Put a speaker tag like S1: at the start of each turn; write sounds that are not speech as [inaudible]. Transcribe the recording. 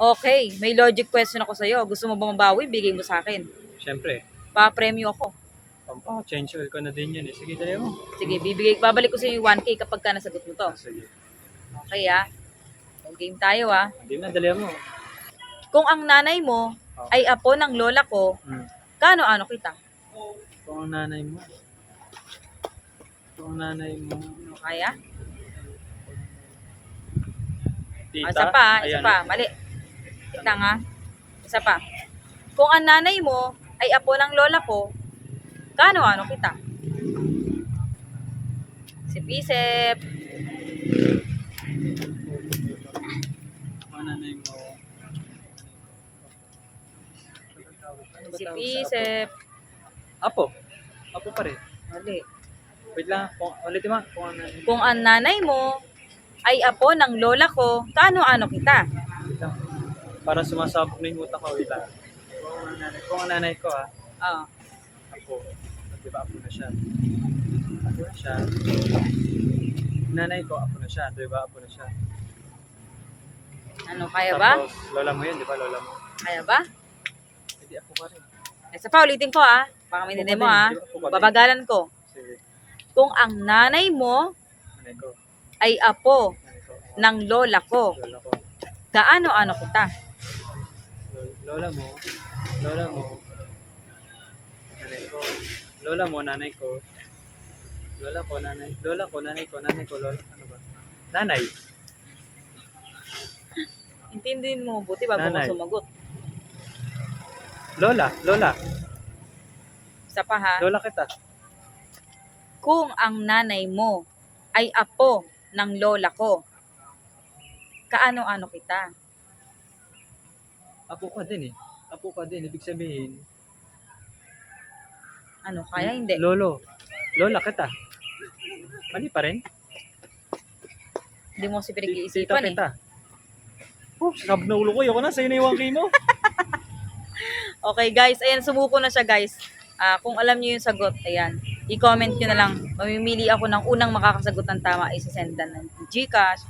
S1: Okay, may logic question ako sa'yo. Gusto mo ba mabawi? Bigay mo sa akin.
S2: Siyempre.
S1: Pa-premyo ako.
S2: Oh, change oil ko na din yun eh. Sige, dali mo.
S1: Sige, bibigay, babalik ko sa yung 1K kapag ka nasagot mo to.
S2: Ah, sige.
S1: Okay ah. Game tayo ah.
S2: Hindi na, dali mo.
S1: Kung ang nanay mo ay apo ng lola ko,
S2: Hmm.
S1: kano ano kita?
S2: Kung ang nanay mo. Kung ang nanay mo.
S1: Ano kaya?
S2: Tita.
S1: Ah, isa pa, isa
S2: ayan.
S1: pa. Mali. Kita nga. Isa pa. Kung ang nanay mo ay apo ng lola ko, kano ano kita? Sip-isip. Sip-isip.
S2: Apo. Apo pa rin.
S1: Mali.
S2: Wait lang. Kung, ulit mo. Kung ang nanay mo.
S1: Kung ang nanay mo ay apo ng lola ko, kano ano kita?
S2: Wait lang. Para sumasabog na yung utak ko. Wait lang. Kung ang nanay, kung ang nanay ko ah.
S1: Ah,
S2: Apo. Di ba apo na siya? Apo na siya. Nanay ko, apo na siya. Di ba apo na siya?
S1: ano, kaya ba?
S2: Tapos, lola mo yun, di ba lola mo?
S1: Kaya ba?
S2: Hindi apo ka rin.
S1: Isa pa, ulitin ko ah. Baka maintindihan mo ah. Babagalan ko.
S2: Sige.
S1: Kung ang nanay mo
S2: Nanay ko.
S1: ay apo
S2: Nanay ko.
S1: ng lola ko,
S2: Lola ko.
S1: kaano-ano kita?
S2: Lo- Lola mo. Lola mo. Nanay ko. Lola mo, nanay ko. Lola ko, nanay. Lola ko, nanay ko, nanay ko, lola. Ano ba? Nanay.
S1: Intindihin mo buti bago mo
S2: Nanay.
S1: sumagot.
S2: Lola, lola.
S1: Isa pa ha.
S2: Lola kita.
S1: Kung ang nanay mo ay apo ng lola ko, kaano-ano kita?
S2: Apo ka din eh. Apo ka din. Ibig sabihin,
S1: Ano, kaya hindi?
S2: lolo. Lola kita. Mali pa rin.
S1: Hindi mo si
S2: Tita
S1: pinag-iisipan eh.
S2: kita. Oh, sab na ulo ko. Yoko na, sa'yo na yung 1K mo. [laughs]
S1: Okay guys, ayan, sumuko na siya guys. Ah, kung alam niyo yung sagot, ayan, i-comment niyo na lang. Mamimili ako ng unang makakasagot ng tama, isasend ng Gcash,